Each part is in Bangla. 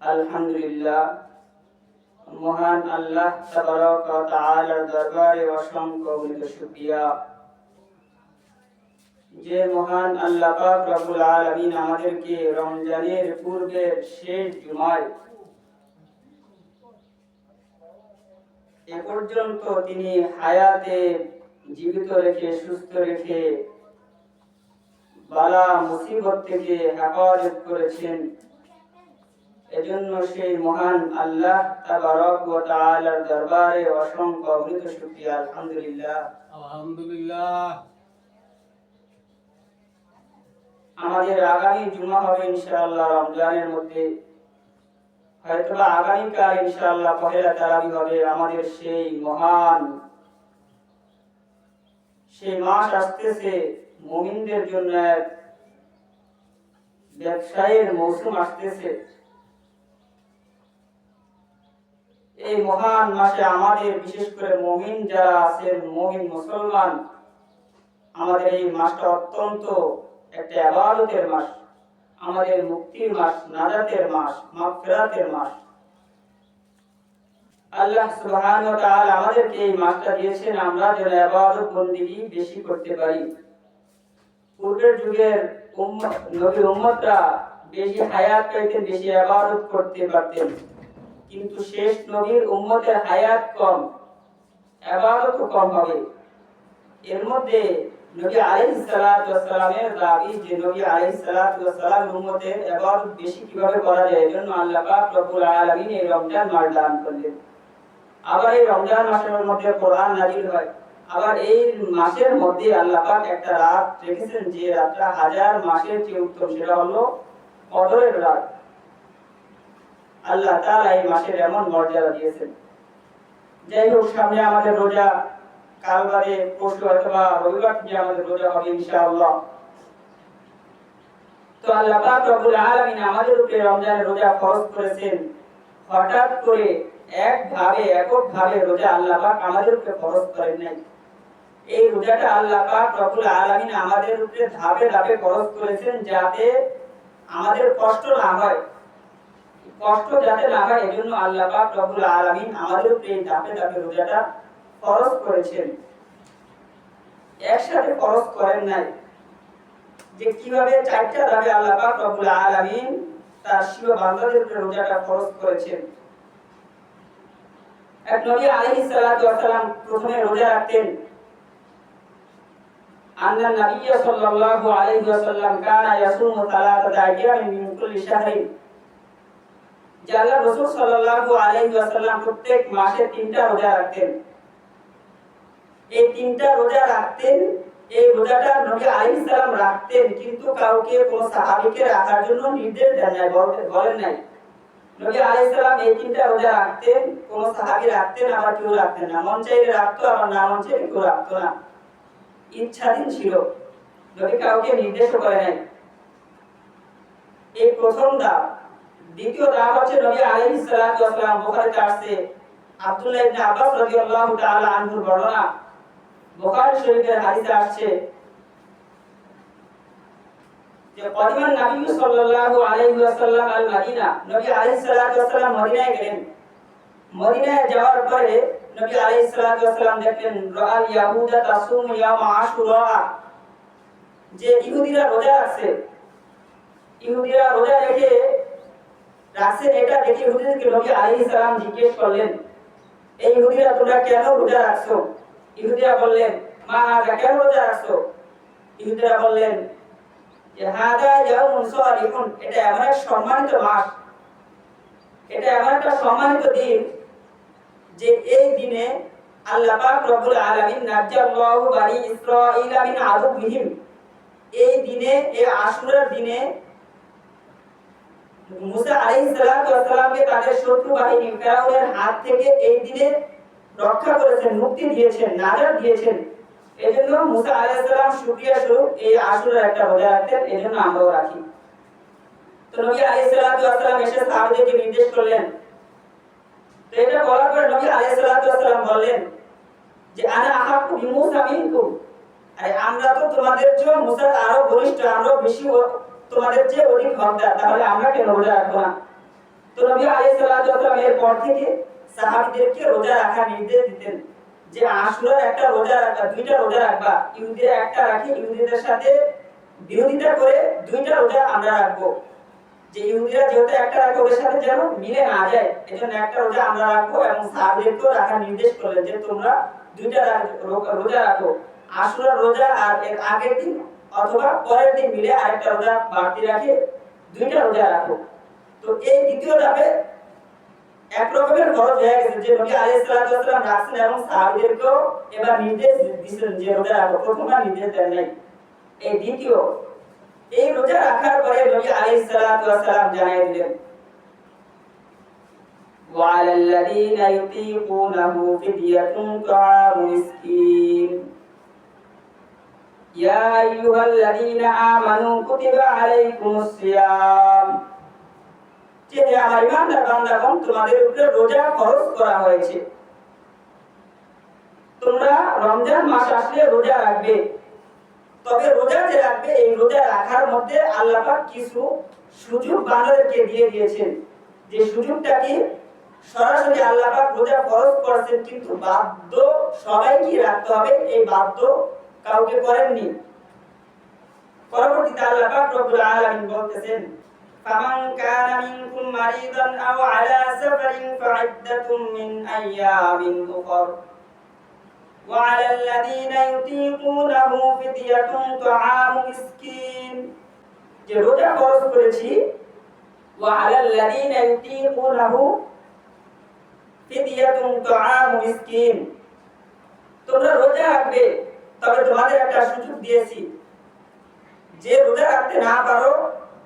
আলহামদুলিল্লাহ। মহান আল্লাহ তাবারক দরবারে অসংখ্য শুকরিয়া। যে মহান আল্লাহ পাক রব্বুল আলামিন আমাদেরকে রমজানের পূর্বের শেষ জুমায় এ পর্যন্ত তিনি হায়াতে জীবিত রেখে, সুস্থ রেখে, বালা মুসিবত থেকে হেফাজত করেছেন। এজন্য সেই মহান আল্লাহ তাবারক ওয়া তাআলার দরবারে অসংখ্য অগণিত শুকরিয়া আলহামদুলিল্লাহ। আলহামদুলিল্লাহ। আমাদের আগামী জুমা হবে ইনশাআল্লাহ রমজানের মধ্যে। হয়তো আগামীকাল ইনশাআল্লাহ পহেলা তারাবি হবে আমাদের সেই মহান। সেই মাস আসতেছে মুমিনদের জন্য এক ব্যবসায়ের মৌসুম আসতেছে। এই মহান মাসে আমাদের, বিশেষ করে মমিন যারা আছেন মমিন মুসলমান, আমাদের এই মাসটা অত্যন্ত একটা আবাদতের মাস আমাদের মুক্তির মাস নাজাতের মাস মাগফিরাতের মাস আল্লাহ সুবহানাহু ওয়া তাআলা আমাদেরকে এই মাসটা দিয়েছেন, আমরা যেন ইবাদত বন্দেগী বেশি করতে পারি। পূর্বের যুগের উম্মত, নবীর উম্মতরা বেশি হায়াত পাইতেন, বেশি ইবাদত করতে পারতেন। কিন্তু শেষ নবীর উম্মতের হায়াত কম ইবাদত কম হবে। এর মধ্যে নবী আলাইহিস সালাতু ওয়াস সালামের দাবি যে নবী আলাইহিস সালাতু ওয়াস সালাম উম্মতের ইবাদত বেশি কীভাবে করা যায় এজন্য আল্লাহ পাক রব্বুল আলামিন এই রমজান মাস দান করলেন। আবার এই রমজান মাসের মধ্যে কোরআন নাজিল হয়। আবার এই মাসের মধ্যে আল্লাহ পাক একটা রাত রেখেছেন যে রাতটা হাজার মাসের চেয়ে উত্তম সেটা হলো কদরের রাত। আল্লাহ তাআলা এই মাসের এমন মর্যাদা দিয়েছেন। যাই হোক, সামনে আমাদের রোজা কাল বাদে পরশু অথবা রবিবার থেকে আমাদের রোজা হবে ইনশাআল্লাহ। তো আল্লাহ পাক রব্বুল আলামিন আমাদের উপরে রমজানের রোজা ফরজ করেছেন। হঠাৎ করে একভাবে, এককভাবে রোজা আল্লাহ পাক আমাদের উপরে ফরজ করেন নাই। এই রোজাটা আল্লাহ পাক রব্বুল আলামিন আমাদের উপরে ধাপে ধাপে ফরজ করেছেন যাতে আমাদের কষ্ট না হয়। কষ্ট যাতে না হয়, এজন্য আল্লাহ পাক রব্বুল আলামিন আমাদের উপরে ধাপে ধাপে রোজাটা ফরজ করেছেন। একসাথে ফরজ করেন নাই। যে কীভাবে চারটা ধাপে আল্লাহ পাক রব্বুল আলামিন তার শিব বান্দাদের উপরে রোজাটা ফরজ করেছেন। এক নবী আলাইহিস সালাতু প্রথমে রোজা রাখতেন। আন্না নবী সাল্লাল্লাহু আলাইহি ওয়াসাল্লাম কানা ইয়াসুমু সালাতাতা আইয়ামিন মিন কুল্লি শাহরিন। আল্লাহ রাসূল সাল্লাল্লাহু আলাইহি ওয়াসাল্লাম প্রত্যেক মাসে তিনটা রোজা রাখতেন। এই তিনটা রোজা রাখতেন, এই রোজাটা নবী আলাইহিস সালাম রাখতেন, কিন্তু কাউকে কোন সাহাবীকে রাখার জন্য নির্দেশ দেন নাই বলেন নাই। নবী আলাইহিস সালাম এই তিনটা রোজা রাখতেন, কোন সাহাবী রাখতেন, আবার কেউ রাখতেন না। মন চাইলে রাখতো, আবার না মন চাইলে কেউ রাখতো না। ইচ্ছাধীন ছিল। নবী কাউকে নির্দেশ করে নাই। এই প্রথম ধাপ দ্বিতীয় ধাপ হচ্ছে নবী আলাইহিস সালাতু ওয়াস বুখারীতে আসছে। আব্দুল্লাহ ইবনে আব্বাস রাদিয়াল্লাহু তাআলা আনহুর বর্ণনা। বুখারী শরীফের হাদিসে আসছে যে কদিমান নবী সাল্লাল্লাহু আলাইহি ওয়াসাল্লাম আল মদিনা, নবী আলাইহিস সালাতু ওয়াস মদিনায় গেলেন। মদিনায় যাওয়ার পরে নবী আলাইহিস সালাতু ওয়াস সালাম দেখলেন রাআল ইয়াহুদা তাসুম ইয়াম আশুরা। যে ইহুদিরা রোজা রাখছে, ইহুদিরা রোজা রেখে রাখছে এটা দেখে ইহুদিদেরকে নবী আলাইহিস সালাম জিজ্ঞেস করলেন, এই ইহুদিরা তোমরা কেন রোজা রাখছো? ইহুদিরা বললেন, মা হাজা কেন রোজা রাখছো? ইহুদিরা বললেন, যে হাজা ইয়াউমুন সালিহুন, এটা এমন এক সম্মানিত মাস। এটা এমন একটা সম্মানিত দিন যে এই দিনে আল্লাহ পাক রব্বুল আলামিন নাজ্জাল্লাহু বানি ইসরাঈলা মিন আদুবিহিম এই দিনে, এই আশুরার দিনে মুসা আলাইহিস সালাতু ওয়াস সালামকে তাদের শত্রু বাহিনী ফেরাউনের হাত থেকে এই দিনে রক্ষা করেছেন, মুক্তি দিয়েছেন, নাজাত দিয়েছেন। এজন্য মুসা আলাইহিস সালাম শুকরিয়া স্বরূপ এই আশুরার একটা রোজা রাখতেন, এজন্য আমরাও রাখি। তো নবী আলাইহিস সালাতু ওয়াস সালাম এসে সাহাবীদেরকে নির্দেশ করলেন। এটা বলার পরে নবী আলাইহিস সালাতু ওয়াস সালাম বললেন যে, আনা আহাকু বিমুসা মিনকুম। আরে, আমরা তো তোমাদের চেয়ে মুসার আরও ঘনিষ্ঠ আমরা বেশি তোমাদের চেয়ে অধিক হকদার তাহলে আমরা কেন রোজা রাখব না? তো নবী আলাইহিস সালাতু ওয়াসালাম এর পর থেকে সাহাবীদেরকে রোজা রাখার নির্দেশ দিতেন যে আশুরার একটা রোজা রাখবা, দুইটা রোজা রাখবা। ইহুদিরা একটা রাখে, ইহুদিদের সাথে বিরোধিতা করে দুইটা রোজা আমরা রাখব। যে ইহুদিরা যেহেতু একটা রাখে, ওদের সাথে যেন মিলে না যায়, এজন্য একটা রোজা আমরা রাখব এবং সাহাবীদেরকেও রাখার নির্দেশ করলেন যে তোমরা দুইটা রোজা রাখো। আশুরার রোজা আর এর আগের দিন অথবা পরের দিন মিলে আরেকটা রোজা বাড়তি রাখে দুইটা রোজা রাখো তো এই দ্বিতীয় ধাপে এক রকমের খরচ হয়ে গেছে যে নবী আলাইহিস সালাতু ওয়াসালাম রাখছেন এবং সাহাবীদেরকেও এবার নির্দেশ দিয়েছেন যে রোজা রাখো প্রথমবার নির্দেশ দেন নাই এই দ্বিতীয় এই রোজা রাখার পরে নবী আলাইহিস সালাতু ওয়াসালাম জানিয়ে দিলেন وعلى الذين يطيقونه فدية طعام مسكين يا أيها الذين آمنوا كتب عليكم الصيام যে হে আমার ইমানদার বান্দাগণ তোমাদের উপরে রোজা ফরজ করা হয়েছে তোমরা রমজান মাস আসলে রোজা রাখবে তবে রোজা যে রাখবে এই রোজা রাখার মধ্যে আল্লাহ পাক কিছু সুযোগ বান্দাদেরকে দিয়ে দিয়েছেন যে সুযোগটা কি সরাসরি আল্লাহ পাক রোজা ফরজ করেছেন কিন্তু বাধ্য সবাইকে রাখতে হবে এই বাধ্য কাউকে করেননি পরবর্তীতে আল্লাহ পাক রব্বুল আলামিন বলতেছেন فمن كان منكم مريضا أو على سفر فعدة من أيام أخر وعلى الذين يطيقونه فدية طعام مسكين যে রোজা ফরজ করেছি وعلى الذين يطيقونه فدية طعام مسكين তোমরা রোজা রাখবে তবে তোমাদের একটা সুযোগ দিয়েছি। যে রোজা রাখতে না পারো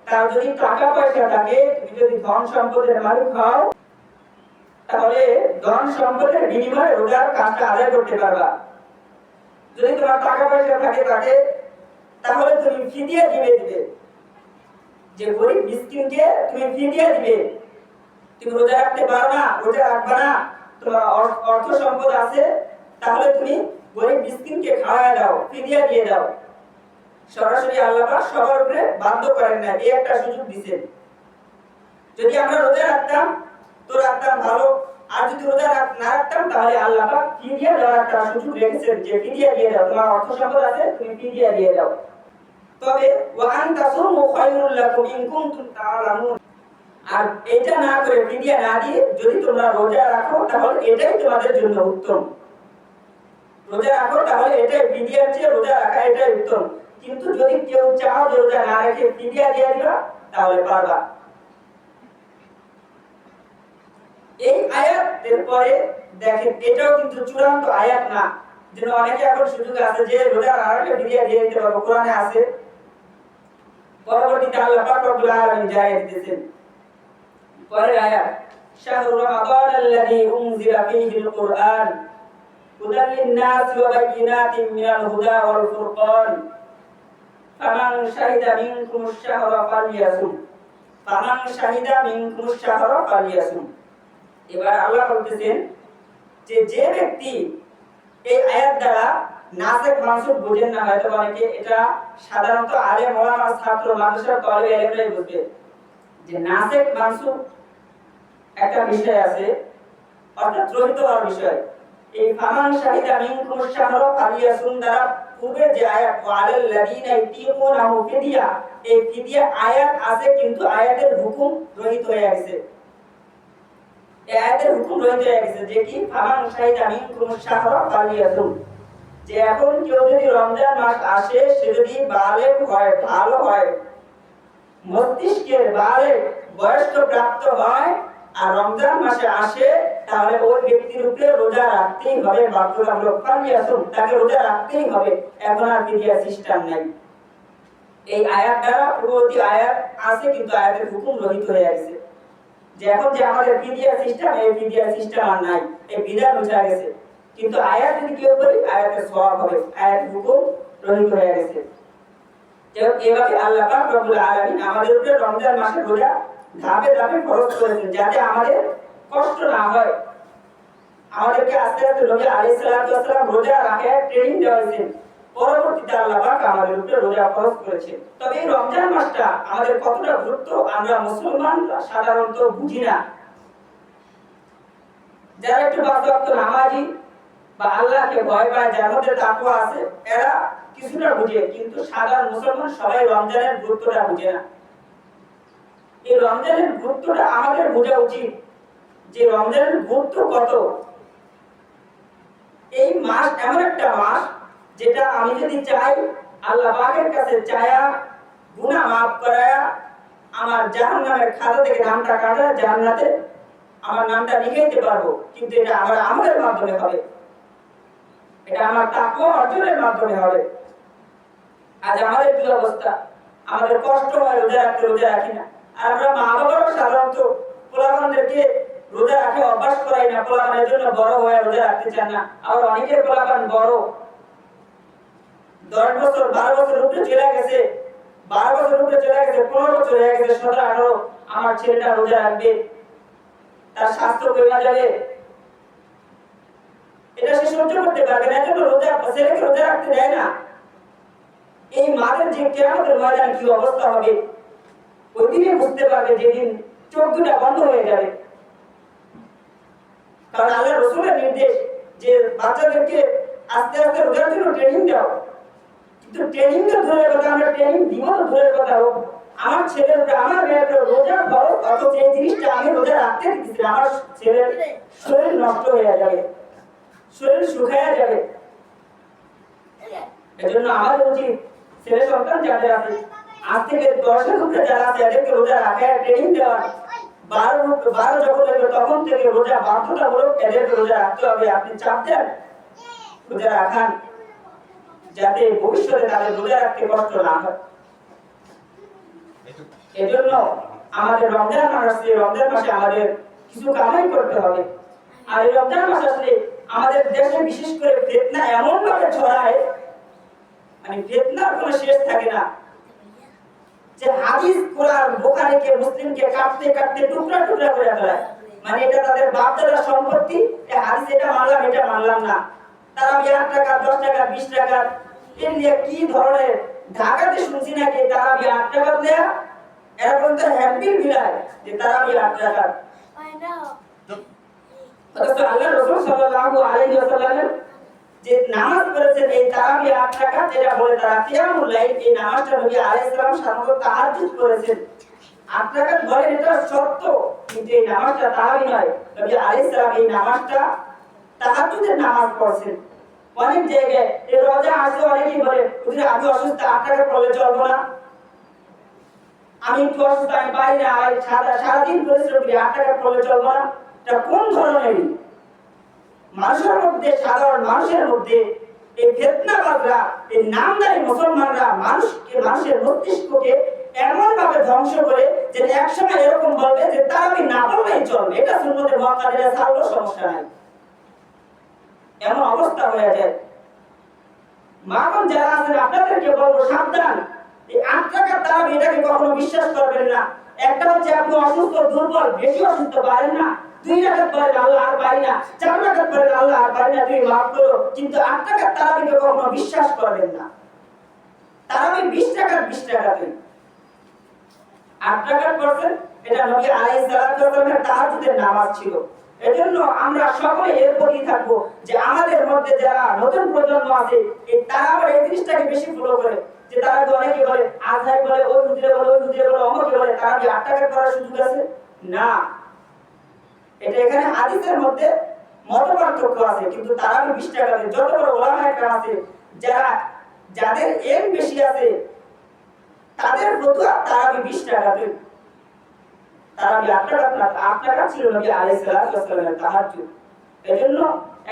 তার যদি টাকা পয়সা থাকে, তুমি যদি ধন সম্পদের মালিক হও, তাহলে ধন সম্পদের বিনিময়ে রোজার কাজটা আদায় করতে পারবা। যদি তোমার টাকা পয়সা থাকে তাকে, তাহলে তুমি ফিদিয়া দিবে দিবে। যে গরিব মিসকিনকে তুমি ফিদিয়া দিবে। তুমি রোজা রাখতে পারো না, রোজা রাখবা না, তোমার অর্থ সম্পদ আছে, তাহলে তুমি গরিব মিসকিনকে খাওয়ায় দাও ফিদিয়া দিয়ে দাও। সরাসরি আল্লাহ সবার উপরে বাধ্য করেন না এই একটা সুযোগ দিছেন। যদি আমরা রোজা রাখতাম তো রাখতাম ভালো, আর যদি রোজা না রাখতাম, তাহলে আল্লাহ পাক ফিদিয়া দেওয়ার একটা সুযোগ রেখেছেন যে ফিদিয়া দিয়ে দাও, তোমার অর্থ সম্পদ আছে, তুমি ফিদিয়া দিয়ে দাও। তবে ওয়া আন তাসুমু খায়রুল লাকুম ইন কুনতুম আর এটা না করে ফিদিয়া না দিয়ে যদি তোমরা রোজা রাখো, তাহলে এটাই তোমাদের জন্য উত্তম। রোজা রাখো, তাহলে এটাই ফিদিয়ার চেয়ে রোজা রাখা এটাই উত্তম। কিন্তু যদি কেউ চাও যে রোজা না রেখে ফিদিয়া দিয়ে দিবা, তাহলে পারবা। এই আয়াতের পরে দেখেন, এটাও কিন্তু চূড়ান্ত আয়াত না। যেন অনেকে এখন সুযোগ আছে যে রোজা না রাখলে ফিদিয়া দিয়ে দিতে পারব, কোরআনে আছে। পরবর্তীতে আল্লাহ পাক রব্বুল আলামিন জানিয়ে দিতেছেন, পরের আয়াত, শাহরু রমাদান আল্লাযী উনজিলা ফীহিল কুরআন। ফুরকান। ফামান শাহিদা মিনকুমুশ শাহরা ফালিয়াসুম ফামান শাহিদা মিনকুমুশ শাহরা ফালিয়াসুম এবার আল্লাহ বলতেছেন যে ব্যক্তি এই আয়াত দ্বারা নাসেক মানসুক বুঝেন না, হয়তো অনেকে এটা সাধারণত আলেম, ওলামা, ছাত্র মানুষের তলে বুঝবে। যে নাসেক মানসুক একটা বিষয় আছে, অর্থাৎ রহিত হওয়ার বিষয়। এই ফামান শাহিদা মিনকুম শাহরা ফালিয়াসুম দ্বারা পূর্বে যে আয়াত ওয়ালাল লাযিনা ইউতিকুনাহু ফিদিয়া। এই ফিদিয়া আয়াত আছে কিন্তু আয়াতের হুকুম রহিত হয়ে গেছে। এই আয়াতের হুকুম রহিত হয়ে গেছে যে কি? ফামান শাহিদা মিনকুম শাহরা ফালিয়াসুম যে এখন কেউ যদি রমজান মাস আসে, সে যদি বালেগ হয় ভালো হয়, মস্তিষ্কের বালেগ বয়স্ক প্রাপ্ত হয় আর রমজান মাসে আসে, তাহলে ওই রোজা রাখতেই হবে, বাধ্যতামূলক। ফালিয়াসুম তাকে রোজা রাখতেই হবে। এখন আর সিস্টেম নাই। এই আয়াত দ্বারা, পূর্ববর্তী আয়াত আছে, কিন্তু আয়াতের হুকুম রহিত হয়ে গেছে। যে এখন যে আমাদের ফিদিয়া সিস্টেম, এই ফিদিয়া সিস্টেম আর নাই। এই গেছে। কিন্তু আয়াত যদি করি আয়াতের হবে। আয়াত হুকুম রহিত হয়ে গেছে। এভাবে আল্লাহ আমাদের উপরে রমজান মাসে রোজা ধাপে ধাপে খরচ করেছেন যাতে আমাদের কষ্ট না হয়। আমাদেরকে আস্তে আস্তে নবী আলাইহিস ওয়াসালাম রোজা রাখে ট্রেনিং দেওয়া পরবর্তীতে আল্লাহ পাক আমাদের উপরে রোজা করেছেন। তবে এই রমজান মাসটা আমাদের কতটা গুরুত্ব, আমরা সাধারণত বুঝি না। যারা একটু বাস্তবাক্ত নামাজি বা আল্লাহকে ভয় পায়, যার মধ্যে তাকওয়া আছে, এরা কিছুটা বুঝে, কিন্তু সাধারণ মুসলমান সবাই রমজানের গুরুত্বটা বুঝে না। এই রমজানের গুরুত্বটা আমাদের বোঝা উচিত যে রমজানের গুরুত্ব কত। এই মাস এমন একটা মাস যেটা আমি যদি চাই, আল্লাহ পাকের কাছে চায়া, গুনাহ মাফ করায়া, আমার জাহান্নামের খাতা থেকে নামটা কাটা জান্নাতে আমার নামটা লিখে দিতে পারব। কিন্তু এটা আমার আমলের মাধ্যমে হবে। এটা আমার তাকওয়া অর্জনের মাধ্যমে হবে। আজ আমাদের কি অবস্থা আমাদের কষ্ট হয় রোজা রাখতে রোজা রাখি না। আর আমরা মা বাবারও সাধারণত পোলাপানদেরকে রোজা রাখে, অভ্যাস করাই না। পোলাপানের জন্য বড় হয়ে রোজা রাখতে চান না। আবার অনেকের পোলাপান বড়। দশ বছর, বারো বছর উপরে চলে গেছে। বারো বছর উপরে চলে গেছে, পনেরো বছর হয়ে গেছে, সতেরো, আঠারো। আমার ছেলেটা রোজা রাখবে। তার স্বাস্থ্য কমে যাবে? এটা সে সহ্য করতে পারবে না। এজন্য রোজা, ছেলেকে রোজা রাখতে দেয় না। এই মাদের যে কেরামতের ময়দান কি অবস্থা হবে? ওই দিনে বুঝতে পারবে, যেদিন চোখ দুটা বন্ধ হয়ে যাবে। কারণ আল্লাহ রসুলের নির্দেশ যে বাচ্চাদেরকে আস্তে আস্তে রোজার জন্য ট্রেনিং দাও কিন্তু ট্রেনিং তো দূরের কথা আমরা ট্রেনিং দিব দূরের কথা হোক, আমার ছেলের আমার মেয়ের রোজা বড় অথচ এই জিনিসটা আমি রোজা রাখতে দিচ্ছি আমার ছেলের শরীর নষ্ট হয়ে যাবে, শরীর শুকায়া যাবে। এজন্য আমাদের উচিত ছেলে সন্তান যাদের আছে। আমাদের রমজান মাস রমজান মাসে আমাদের কিছু কামাই করতে হবে। আর এই রমজান মাস আসলে আমাদের দেশে বিশেষ করে ফেতনা এমন ভাবে ছড়ায় মানে ফেতনার কোনো শেষ থাকে না। যে হাদিস কোরআন বোখারিকে মুসলিমকে কাটতে কাটতে টুকরা টুকরা করে ফেলায়। মানে এটা তাদের বাপ দাদার সম্পত্তি এই হাদিস এটা মানলাম এটা মানলাম না। তারা আট টাকা দশ টাকা বিশ টাকা এর নিয়ে কি ধরনের ঢাকাতে শুনছি নাকি তারা আট টাকা দেয়া এরা পর্যন্ত হ্যাপির বিলায় যে তারা আট টাকা. অথচ আল্লাহ রসুল সাল্লাল্লাহু আলাইহি ওয়াসাল্লামের যে নামাজ পড়েছেন, এই তারাবি যেটা বলে তারা এই নামাজটা নবী সাধারণত করেছেন। বলেন এটা সত্য কিন্তু এই নামাজটা নয়। নবী এই নামাজটা নামাজ পড়ছেন। অনেক জায়গায় এই রোজা আসলে অনেকেই বলে আমি অসুস্থ, আট পড়লে চলবো না। আমি একটু অসুস্থ, আমি সারা, সারাদিন পরিশ্রম করি, আট পড়লে চলবো না। এটা কোন ধরনের মানুষের মধ্যে, সাধারণ মানুষের মধ্যে এই ফেতনাবাদরা, এই নামদারি মুসলমানরা মানুষকে, মানুষের মস্তিষ্ককে এমন ভাবে ধ্বংস করে যে একসময় এরকম বলবে যে, তার আমি না বললেই চলবে? এটা সুন্নতের মক্কাদের ছাড়লেও সমস্যা নাই। এমন অবস্থা হয়ে যায়। মাখন যারা আছেন, আপনাদেরকে বলব, সাবধান। এই আট টাকার দাম এটাকে কখনো বিশ্বাস করবেন না। একটা হচ্ছে আপনি অসুস্থ, দুর্বল, বেশি অসুস্থ পারেন না। নামাজ ছিল। এজন্য আমরা সকলে এর প্রতি থাকব যে আমাদের মধ্যে যারা নতুন প্রজন্ম আছে, এই তারা আবার এই জিনিসটাকে বেশি ফলো করে। যে তারা অনেকে বলে আজহাই বলে, ওই হুজুরে বলে, ওই হুজুরে বলে অমুকে বলে তারা কি আট টাকা করার সুযোগ আছে? না। এটা এখানে হাদিসের মধ্যে মত পার্থক্য আছে, কিন্তু তারা বিশ টাকা দেয় যত বড় ওলামা একটা আছে, যারা, যাদের এম বেশি আছে, তাদের ফতুয়া তারা বিশ টাকা দেন। তারা টাকা, আট টাকা ছিল নবী আলাইহিস সালাতু ওয়াসাল্লামের তাহাজ্জুদ। এজন্য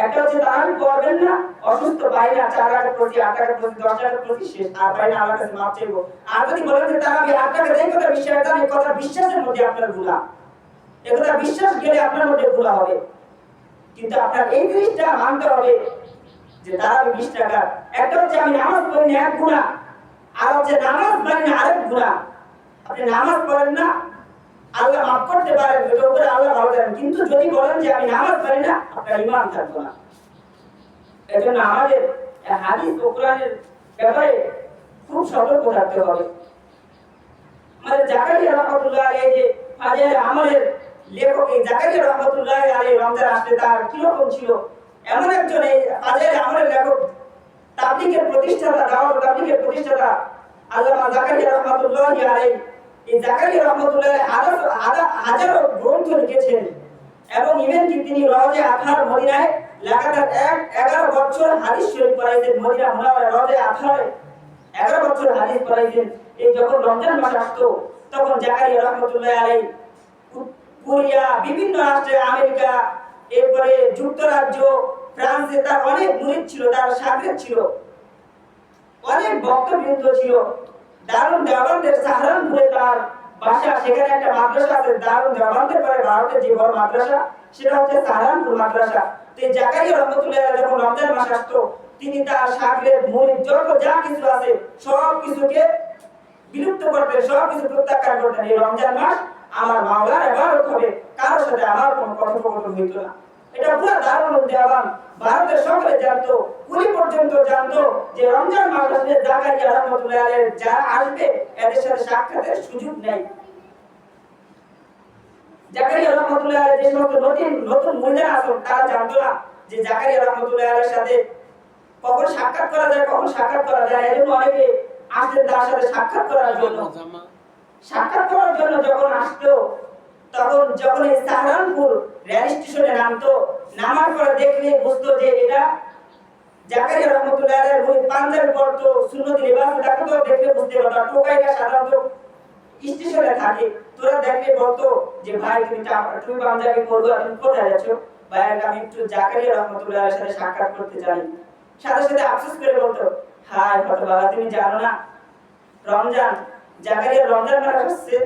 একটা হচ্ছে তারাবি পড়বেন না, অসুস্থ বাইরে চার টাকা প্রতি আট টাকা প্রতি দশ টাকা প্রতি শেষ। আর বাইরে আমার কাছে মাপ চাইব। আর যদি বলেন যে তারাবি আট টাকা দেয় কথা বিশ্বাস এই কথা বিশ্বাসের মধ্যে আপনার গুণা এ কথা বিশ্বাস গেলে আপনার মধ্যে গুণা হবে। কিন্তু আপনার এই জিনিসটা মানতে হবে যে তারাবি বিশ টাকা একটা হচ্ছে আমি নামাজ পড়ি না এক গুণা, আর হচ্ছে নামাজ পড়ি না আরেক গুণা। আপনি নামাজ পড়েন না, আল্লাহ মাফ করতে পারেন, এটার উপরে আল্লাহ ভালো জানেন। কিন্তু যদি বলেন যে আমি নামাজ পড়ি না, আপনার ইমান থাকবে না। এজন্য আমাদের হাদিস ও কোরআনের ব্যাপারে খুব সতর্ক থাকতে হবে। আমাদের জাকারিয়া রহমতুল্লাহ এই যে আমলের লেখক এই জাকারিয়া রহমতুল্লাহ আলী রমজান আসলে তার কীরকম ছিল? এমন একজন এই ফাজের আমলের লেখক। তাবলিগের প্রতিষ্ঠাতা, দাওয়াত তাবলিগের প্রতিষ্ঠাতা আল্লামা জাকারিয়া রহমতুল্লাহ আলী এই জাকারিয়া রহমতুল্লাহ হাজার হাজার- গ্রন্থ লিখেছেন। এবং ইভেন কি তিনি রওজে আথার মদিনায় লাগাতার এক এগারো বছর হাদিস শরীফ পড়াইছেন। মদিনা মুনাওয়ারা রওজে আথারে এগারো বছর হাদিস পড়াইছেন। এই যখন রমজান মাস আসতো, তখন জাকারিয়া রহমতুল্লাহ আলাই কোরিয়া, বিভিন্ন রাষ্ট্রে আমেরিকা, এরপরে যুক্তরাজ্য, ফ্রান্সে তার অনেক মুরিদ ছিল, তার সাগরেদ ছিল। অনেক ভক্তবৃন্দ ছিল। দারুণ দেওয়ানদের সাহারানপুরে তার বাসা, সেখানে একটা মাদ্রাসা আছে, দারুণ দেওয়ানদের পরে ভারতের যে বড় মাদ্রাসা, সেটা হচ্ছে সাহারানপুর মাদ্রাসা। তো জাকারিয়া রহমতুল্লাহ যখন রমজান মাস আসতো, তিনি তার সাগরের মুরিদ যত যা কিছু আছে সব কিছুকে বিলুপ্ত করতেন সব কিছু প্রত্যাখ্যান করতেন। এই রমজান মাস আমার মাওলার এবারত হবে কারোর সাথে আমার কোনো কথোপকথন হইতো না। এটা পুরো দারুণ দেওয়ান ভারতের সকলে জানতো, কুড়ি পর্যন্ত জানতো যে রমজান মাস আসলে জাকারিয়া রহমতুল্লাহ যারা আসবে, এদের সাথে সাক্ষাতের সুযোগ নেই। জাকারিয়া রহমতুল্লাহ যে সমস্ত নতুন নতুন মহিলা আসুন তারা জানতো না যে জাকারিয়া রহমতুল্লাহ সাথে কখন সাক্ষাৎ করা যায়, কখন সাক্ষাৎ করা যায়, এজন্য অনেকে আসলে তার সাথে সাক্ষাৎ করার জন্য। সাক্ষাৎ করার জন্য যখন আসতো তখন যখন এই সাহারানপুর রেল স্টেশনে নামতো, নামার পরে দেখলে বুঝতো যে এটা জাকারিয়া রহমতুল্লাহ ওই পাঞ্জাবি পরতো সুন্নতি লিবাস দেখো তো দেখলে বুঝতে পারতো। টোকাইরা সাধারণত স্টেশনে থাকে। তোরা দেখলে বলতো যে, ভাই, তুমি তুমি পাঞ্জাবি পরবো তুমি কোথায় যাচ্ছ? ভাই, আমি একটু জাকারিয়া রহমতুল্লাহ সাথে সাক্ষাৎ করতে জানি সাথে সাথে আফসোস করে বলতো, হায় কত বাবা তুমি জানো না? রমজান জাকারিয়া রমজান মাস আসছে।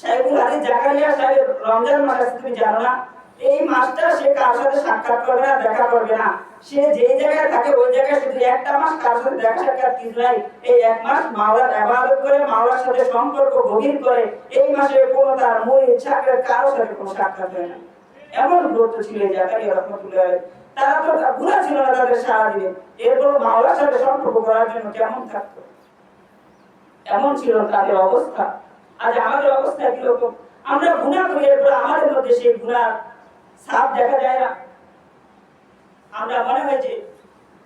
সাইকুল আলী জাকারিয়া সাহেব রমজান মাস আসছে, তুমি জানো না। এই মাসটা সে কার সাথে সাক্ষাৎ করবে না, দেখা করবে না। সে যেই জায়গায় থাকে, ওই জায়গায় শুধু একটা মাস কার সাথে দেখা সাক্ষাৎ কিছু নাই। এই এক মাস মাওলার ইবাদত করে, মাওলার সাথে সম্পর্ক গভীর করে, এই মাসে কোনো তার মুই ছাকের কারোর সাথে কোনো সাক্ষাৎ হয় না। এমন গুরুত্ব ছিল জাকারিয়া রহমতুল্লাহ। তারা তো ভুলা ছিল না তাদের সারাদিনে। এরপর মাওলার সাথে সম্পর্ক করার জন্য কেমন থাকতো? এমন ছিল তাদের অবস্থা। আজ আমাদের অবস্থা কীরকম? আমরা গুণা করি এরপর আমাদের মধ্যে সেই গুণার ছাপ দেখা যায় না। আমরা মনে হয় যে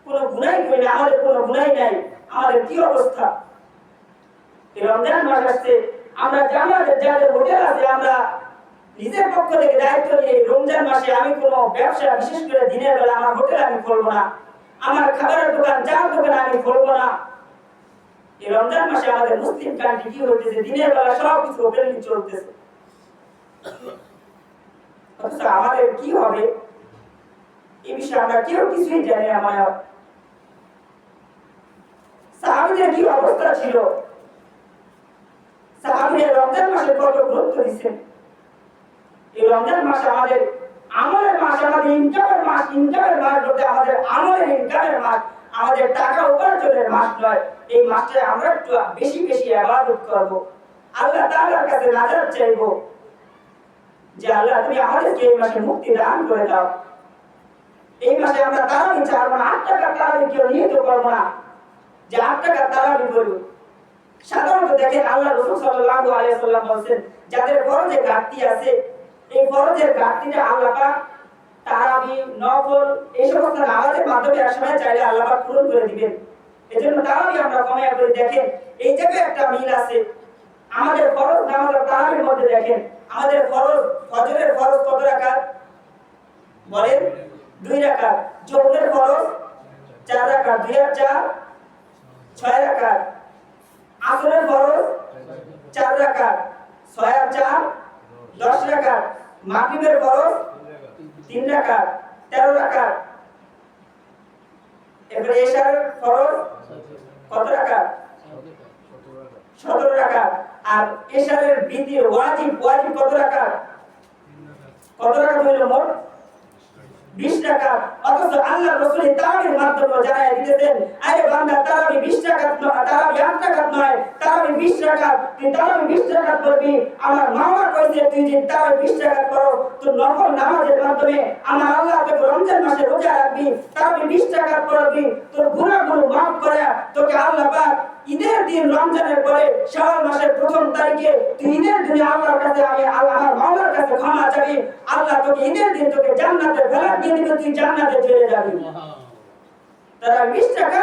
কোনো করি না, আমাদের কোনো গুণাই নাই। আমাদের কি অবস্থা? রমজান মাস আসছে, আমরা জামাতে যাদের হোটেল আছে, আমরা নিজের পক্ষ থেকে দায়িত্ব নিয়ে রমজান মাসে আমি কোনো ব্যবসা বিশেষ করে দিনের বেলা আমার হোটেল আমি খুলবো না। আমার খাবারের দোকান চার দোকান আমি খুলবো না। এই রমজান মাসে আমাদের মুসলিম কান্ট্রি কি হইতেছে দিনের বেলা সব কিছু ওপেনলি চলতেছে। আমাদের কি হবে? এই বিষয়ে আমরা কেউ কিছুই জানি সাহাবিদের কি অবস্থা ছিল? রমজান মাসে কত গুরুত্ব দিচ্ছেন? এই রমজান মাসে আমাদের আমলের মাস, আমাদের ইনকামের মাস ইনকামের মাস বলতে আমাদের আমলের ইনকামের মাস। আমাদের টাকা উপার্জনের মাস নয়। এই মাসে আমরা একটু বেশি বেশি আবাদত করব। আল্লাহ তাআলার কাছে নাজাত চাইব যে, আল্লাহ, তুমি আমাদেরকে এই মাসে মুক্তি দান করে দাও। এই মাসে আমরা তারাবি চারবো না, আট টাকা তারাবি কেউ নিহিত করব না। যে, আট টাকা তারাবি করব সাধারণত দেখেন আল্লাহ রসুল সাল্লাল্লাহু আলাইহি সাল্লাম বলেন যাদের ফরজে ঘাটতি আছে, এই ফরজের ঘাটতিটা আল্লাহ পাক তারাবি নফল এই সমস্ত নামাজের মাধ্যমে একসময় চাইলে আল্লাহ পাক পূরণ করে দিবেন। এজন্য তারাবি আমরা কমাইয়া করে। দেখেন, এই জায়গায় একটা মিল আছে। আমাদের ফরজ নামাজ তারাবির মধ্যে দেখেন, আমাদের ফরজ ফজরের ফরজ কত রাকাত? বলেন, দুই রাকাত। জোহরের ফরজ চার রাকাত, দুই আর চার ছয় রাকাত। আসরের ফরজ চার রাকাত, ছয় আর চার দশ রাকাত। মাগরিবের ফরজ তিন রাকাত, তেরো রাকাত। এবারে এশার ফরজ কত রাকাত? সতেরো রাকাত। আর এশারের বিধির ওয়াজিব ওয়াজিব কত রাকাত? কত রাকাত হইল মোট? বিশ টাকা অথচ আল্লাহ রসুল তারাবির মাধ্যমে জানাই দিতেছেন, আরে বান্দা, তারাবি বিশ টাকা তারাবি আট টাকা বিশ তুই করবি। আমার মামা কইছে তুই যে তারাবি বিশ টাকা করো তো নফল নামাজের মাধ্যমে আমার আল্লাহ তোকে রমজান মাসে রোজা রাখবি তারাবি বিশ টাকা করবি। তোর গুণাগুলো মাফ করে তোকে আল্লাহ পাক ঈদের দিন রমজানের পরে শাওয়াল মাসের প্রথম তারিখে তুই ঈদের দিনে আল্লাহর কাছে আমি আল্লাহ আমার মাওলার কাছে ক্ষমা চাবি। আল্লাহ তোকে ঈদের দিন তোকে জান্নাতে ফেলার তুই জান্নাতে চলে যাবি। তারা বিশ টাকা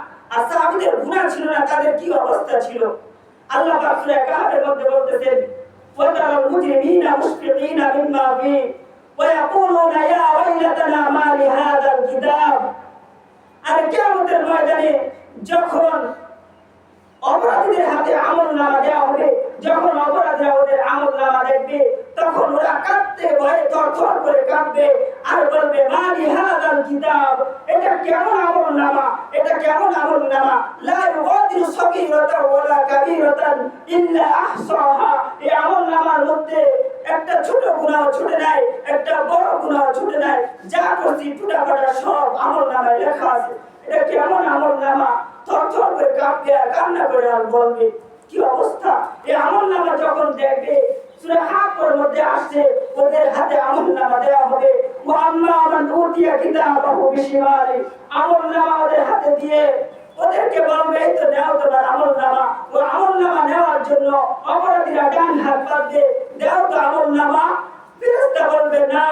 আর সাহাবিদের গুনাহ ছিল না তাদের কি অবস্থা ছিল আল্লাহ পাক সূরা কাহাফের মধ্যে বলতেছেন وترى المجرمين مشفقين مما فيه ويقولون يا ويلتنا ما لهذا الكتاب আর কেয়ামতের ময়দানে যখন অপরাধীদের হাতে আমল নামা দেওয়া হবে যখন অপরাধীরা ওদের আমল নামা দেখবে তখন ওরা কাঁদতে ভয়ে থরথর করে কাঁদবে আর বলবে মালি হাদাল কিতাব এটা কেমন আমল নামা? এটা কেমন আমল নামা? লা ইউগাদিরু সগীরাতান ওয়ালা কাবীরাতান ইল্লা আহসাহা। এই আমল নামার মধ্যে একটা ছোট গুনাহ ছুটে নাই, একটা বড় গুনাহ ছুটে নাই। যা করছি টুটা ফাটা সব আমল নামায় লেখা আছে। এটা কেমন আমল নামা? থরথর করে কাঁপবে আর কান্না করে আর বলবে। কি অবস্থা? এই আমল নামা যখন দেখবে, সূরা মধ্যে আসছে, ওদের হাতে আমল নামা দেওয়া হবে। ওয়া আম্মা মান উতিয়া কিতাবাহু বিশিমালি। আমল নামা ওদের হাতে দিয়ে ওদেরকে বলবে, এই তো নেওয়া তোমার আমল নামা। ও আমল নামা নেওয়ার জন্য অপরাধীরা ডান হাত পাতবে দেও তো আমল নামা। ফেরেশতা বলবে না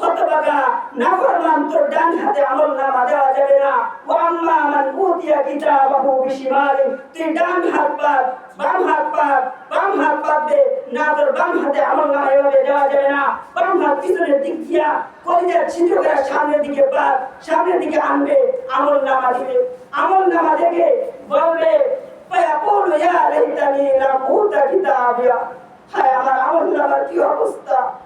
হতভাগা নাফরমান তোর ডান হাতে আমল নামা দেওয়া যাবে না ও আম্মা মান উতিয়া কিতাবাহু বিশিমালি তুই ডান হাত পাত বাম হাত পাত বাম হাত পাতবে না তোর বাম হাতে আমল নামা এভাবে দেওয়া যাবে না বাম হাত পিছনের দিক দিয়া কলিজার ছিদ্র করে সামনের দিকে পাত সামনের দিকে আনবে আমল নামা দিবে আমল নামা দেখে বলবে فيقول يا ليتني لم اوت كتابيا হায় আমার আমল নামার কি অবস্থা আমার আমল নামার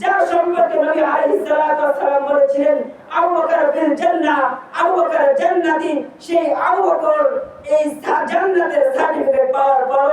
যার সম্পর্কে নবী আলাইহিস সালাতু ওয়াসসালাম বলেছিলেন, আবু বকর ফিল জান্নাহ, আবু বকর জান্নাতি, সেই আবু বকর এই জান্নাতের সার্টিফিকেট পাওয়ার পর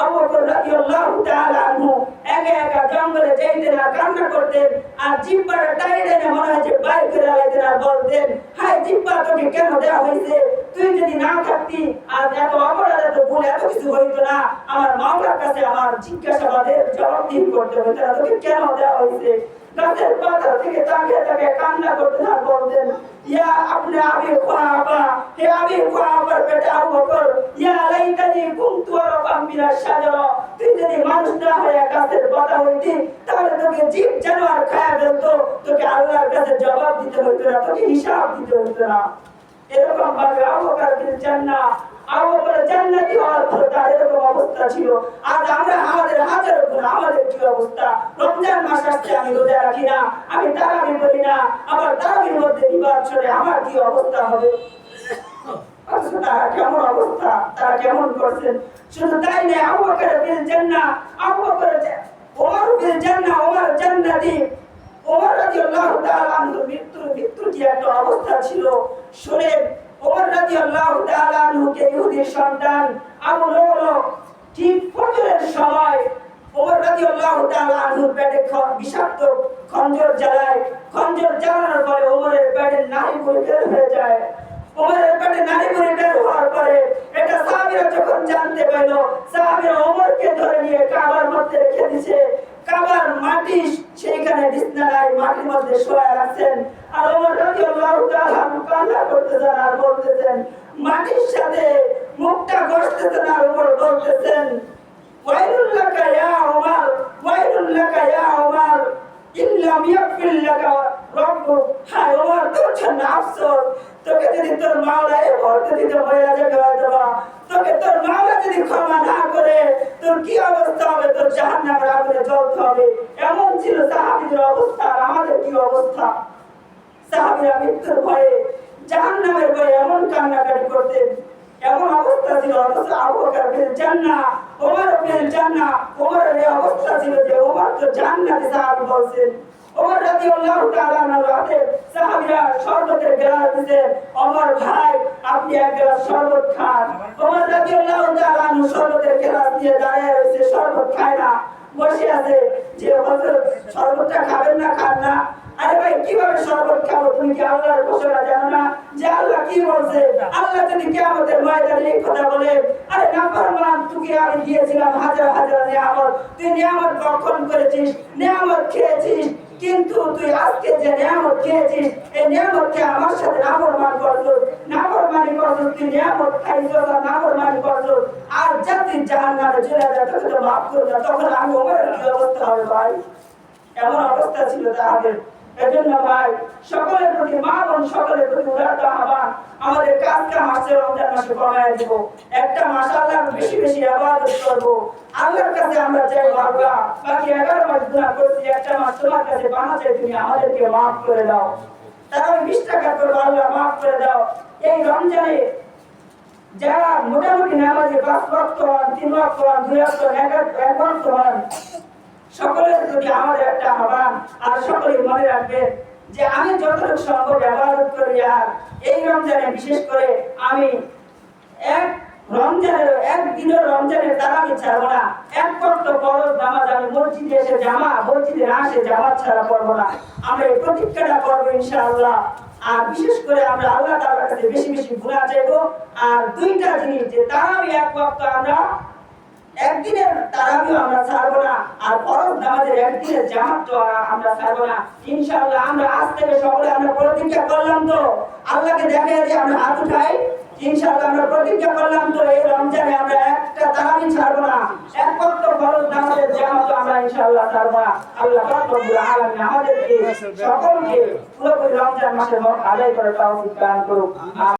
আবু বকর রাদিয়াল্লাহু তাআলা আনহু একা একা জঙ্গলে যাইতেন আর কান্না করতেন আর জিব্বার টাইরে মনে হয় যে বাইর করে আলাইতেন আর বলতেন, হায় জিব্বা, তোকে কেন দেওয়া হয়েছে তুই যদি না থাকতি আর এত অপরাধ, এত ভুল, এত কিছু হইতো না, আমার মাওলার কাছে আমার জিজ্ঞাসাবাদের জবাব দিন করতে হইতো না তোকে কেন দেওয়া হয়েছে গাছের পাতা থেকে তাকিয়ে তাকিয়ে কান্না করতে আর বলতেন, ইয়া আপনি আবি খাবা হে আবি খাবার বেটা আবু বকর, ইয়া লাইতানি কুনতু তুই যদি মানুষ না হয়ে গাছের পাতা হইতি, তাহলে তোকে জীব জানোয়ার খায়া ফেলতো, তোকে আল্লাহর কাছে জবাব দিতে হইতো না, তোকে হিসাব দিতে হইতো না। এরকম ভাবে আবু বকর বিন জান্নাহ জান্নাতি হওয়ার এরকম অবস্থা ছিল। আজ আমরা আমাদের হাজার গুণ আমাদের কি অবস্থা? রমজান মাস আসছে, আমি রোজা রাখি না, আমি তারাবি করি না। আবার তারাবির মধ্যে বিবাদ চলে? আমার কি অবস্থা হবে? তারা কেমন অবস্থা? তারা কেমন করছেন? শুধু তাই নয় আবু বকর বিন জান্নাহ আবু বকর জা- ওমর বিন জান্নাহ ওমর জান্নাতি ওমর ছিল, শুনেন ওমর পেটে বিষাক্ত খঞ্জর জ্বালায়। খঞ্জর জ্বালানোর পরে ওমরের পেটে নারী করে বের হয়ে যায়। ওমরের পেটে নারী করে বের হওয়ার পরে এটা সাহাবীরা যখন জানতে পারল, সাহাবীরা ওমরকে ধরে নিয়ে কাবার মধ্যে রেখে দিছে। কাবার মাটি, সেইখানে বিছনায় মাটির মধ্যে শোয়া রাখছেন আর ওমর রাদিয়াল্লাহু তাআলা কান্না করতেছেন আর বলতেছেন, মাটির সাথে মুখটা ঘষতেছেন আর ওমর বলতেছেন, ওয়াইলুল লাকা ইয়া ওমর, ওয়াইলুল লাকা ইয়া ওমর, ইল্লাম ইয়াগফির লাকা রব্বুক। হায় ওমর, তোর জন্য আফসোস। যদি তোর মাওলা এই ভরতে দিতে মহিলা যাবে হয়তো তোকে তোর মাওলা যদি ক্ষমা না করে, তোর কি অবস্থা হবে? তোর জাহান্নামের আগুনে জ্বলতে হবে। এমন ছিল সাহাবীদের অবস্থা আর আমাদের কি অবস্থা? সাহাবীরা মৃত্যুর ভয়ে, জাহান্নামের ভয়ে এমন কান্নাকাটি করতেন। এমন অবস্থা ছিল অথচ আবু বকর ফিল জান্নাহ, ওমর ফিল জান্নাহ, ওমরের এই অবস্থা ছিল যে ওমর তো জান্নাতে সাহাবী বলছেন। ওমর রাদিয়াল্লাহু তাআলা রাতে সাহাবীরা শরবতের গ্লাস দিতেন ওমর ভাই, আপনি এক গ্লাস শরবত খান। ওমর রাদিয়াল্লাহু তাআলা শরবতের গ্লাস দিয়ে দাঁড়িয়ে রয়েছে, শরবত খায় না। বসে আছে যে, হযরত, শরবতটা খাবেন না, খান না? আরে ভাই, কীভাবে শরবত খাব? তুমি কি আল্লাহর ঘোষণা জানো না? যে আল্লাহ কি বলছে? আল্লাহ যদি কিয়ামতের ময়দানে এই কথা বলে আরে তোকে আমি দিয়েছিলাম হাজার হাজার নিয়ামত। তুই নিয়ামত ভক্ষণ করেছিস, নিয়ামত খেয়েছিস, কিন্তু তুই আজকে যে নিয়ামত খেয়েছিস, এই নিয়ামতকে আমার সাথে নাফরমান করছিস নাফরমানি করছিস তুই নিয়ামত খাইছিস আর নাফরমানি করছিস আর জাতি জাহান্নামে চলে যায় তোকে তো মাফ করবে না তখন আমি ওমরের কি অবস্থা হবে ভাই? এমন অবস্থা ছিল তাহাদের। এজন্য ভাই সকলের প্রতি মা বোন সকলের প্রতি উদারত আহ্বান আমাদের কাজ কাম আছে রমজান মাসে কমায় দিব। একটা মাস আল্লাহর বেশি বেশি আবাদত করব। আল্লাহর কাছে আমরা চাই আল্লাহ বাকি এগারো মাস গুণা করছি একটা মাস তোমার কাছে বানাতে তুমি আমাদেরকে মাফ করে দাও। আমি বিশ টাকা করব আল্লাহ মাফ করে দাও। এই রমজানে যারা মোটামুটি নামাজে পাঁচ হন তিন হন দুই হন, এক হন সকলের প্রতি আমাদের একটা আহ্বান, আর সকলেই মনে রাখবেন যে আমি যতটুকু সম্ভব ব্যবহার করি, আর এই রমজানে বিশেষ করে আমি এক রমজানের একদিনের রমজানের তারা আমি ছাড়বো না। এক বক্ত ফরজ নামাজ আমি মসজিদে এসে জামা, মসজিদে না এসে জামাত ছাড়া পড়ব না। আমরা এই প্রতিজ্ঞাটা করব ইনশাআল্লাহ। আর বিশেষ করে আমরা আল্লাহ তাআলার কাছে বেশি বেশি গুনাহ চাইব আর দুইটা জিনিস যে তারাবি এক বক্ত আমরা একদিনের তারাবিও আমরা ছাড়বো না, আর ফরজ নামাজের একদিনের জামাত আমরা ছাড়বো না। ইনশাআল্লাহ আমরা আজ থেকে সকলে আমরা প্রতিজ্ঞা করলাম তো, আল্লাহকে দেখে যে আমরা হাত উঠাই। ইনশাআল্লাহ আমরা প্রতিজ্ঞা করলাম তো, এই রমজানে আমরা একটা তারাবি ছাড়বো না। এক বক্ত ফরজ নামাজের জামাত আমরা ইনশাআল্লাহ ছাড়বো না। আল্লাহ পাক রব্বুল আলামিন আমাদেরকে সকলকে পুরোপুরি রমজান মাসের হক আদায় করে তৌফিক দান করুক।